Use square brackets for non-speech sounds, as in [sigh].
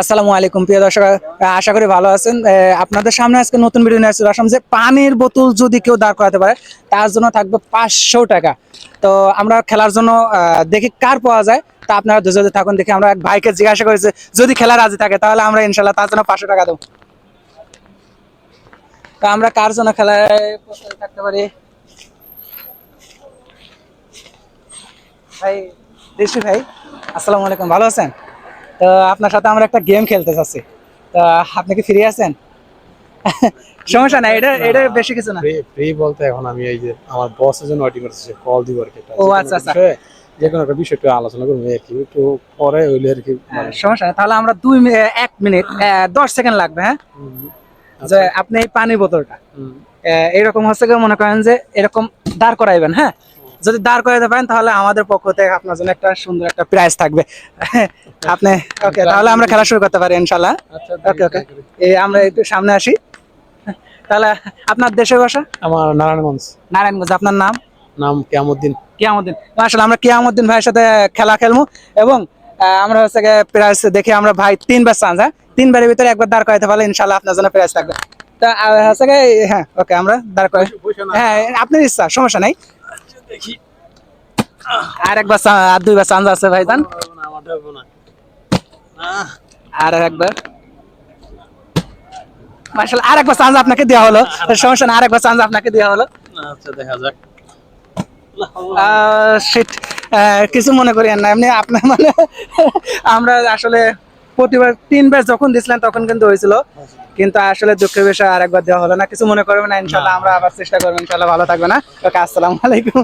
আসসালামু আলাইকুম, প্রিয় দর্শক আশা করি ভালো আছেন। আপনাদের সামনে আজকে নতুন ভিডিও নিয়ে আসলাম যে পানির বোতল যদি কেউ দাঁড় করাতে পারে, তার জন্য থাকবে পাঁচশো টাকা। তো আমরা খেলার জন্য দেখি কার পাওয়া যায়। তা আপনারা দুজনে থাকুন, দেখি আমরা এক ভাইকে জিজ্ঞাসা করেছি যদি খেলা রাজি থাকে, তাহলে আমরা ইনশাল্লাহ তার জন্য পাঁচশো টাকা দেবো। তো আমরা কার জন্য খেলায় থাকতে পারি? ভাই ঋষি ভাই, আসসালামু আলাইকুম, ভালো আছেন? তো আপনার সাথে আমরা একটা গেম খেলতে চাচ্ছি। তো আপনি কি ফ্রি আছেন? সমস্যা নাই এটা এটা বেশি কিছু না। ফ্রি বলতে এখন আমি এই যে আমার বসের জন্য ওয়েটিং করতেছি কল দিব আর কি। ও, আচ্ছা, আচ্ছা। যে কোনো একটা বিষয় একটু আলোচনা করব আর কি। একটু পরে হইলে আর কি হ্যাঁ, সমস্যা নাই। তাহলে আমরা দুই এক মিনিট দশ সেকেন্ড লাগবে হ্যাঁ? যে আচ্ছা, আপনি এই পানি বোতলটা এরকম হচ্ছে মনে করেন যে এরকম দাঁড় করাইবেন হ্যাঁ? যদি দাঁড় করাইতে পারেন তাহলে আমাদের পক্ষ থেকে আপনার জন্য একটা সুন্দর একটা প্রাইজ থাকবে। আপনি ওকে তাহলে আমরা খেলা শুরু করতে পারি ইনশাল্লাহ আচ্ছা, ওকে ওকে এই আমরা একটু সামনে আসি। তাহলে আপনার দেশের ভাষা? আমার নারায়ণগঞ্জ। নারায়ণগঞ্জ আপনার নাম? নাম কেমুদ্দিন কিয়ামুদ্দিন। আসলে আমরা কিয়ামুদ্দিন ভাইয়ের সাথে খেলা খেলব এবং আমরা হচ্ছে প্রাইজ দেখি আমরা ভাই তিনবার চান্স হ্যাঁ? তিনবারের ভিতরে একবার দাঁড় করাইতে পারলে ইনশাল্লাহ আপনার জন্য প্রাইজ থাকবে। তা হচ্ছে হ্যাঁ ওকে আমরা দাঁড় করাই। হ্যাঁ আপনার ইচ্ছা সমস্যা নাই। আর একবার আর দুইবার চান্স আছে ভাইজান? আর একবার। মার্শাল আর একবার চান্স আপনাকে দেওয়া হলো। সমস্যা না আর একবার চান্স আপনাকে দেওয়া হলো। আচ্ছা দেখা যাক। আহ, কিছু মনে করি না এমনি আপনার মানে [laughs] আমরা আসলে প্রতিবার তিনবার যখন দিছিলেন তখন কিন্তু হয়েছিল। কিন্তু আসলে দুঃখের বিষয় আরেকবার দেওয়া হলো না কিছু মনে করবেন না ইনশাল্লাহ আমরা আবার চেষ্টা করব ইনশাল্লাহ ভালো থাকবে না। ওকে আসসালামু আলাইকুম।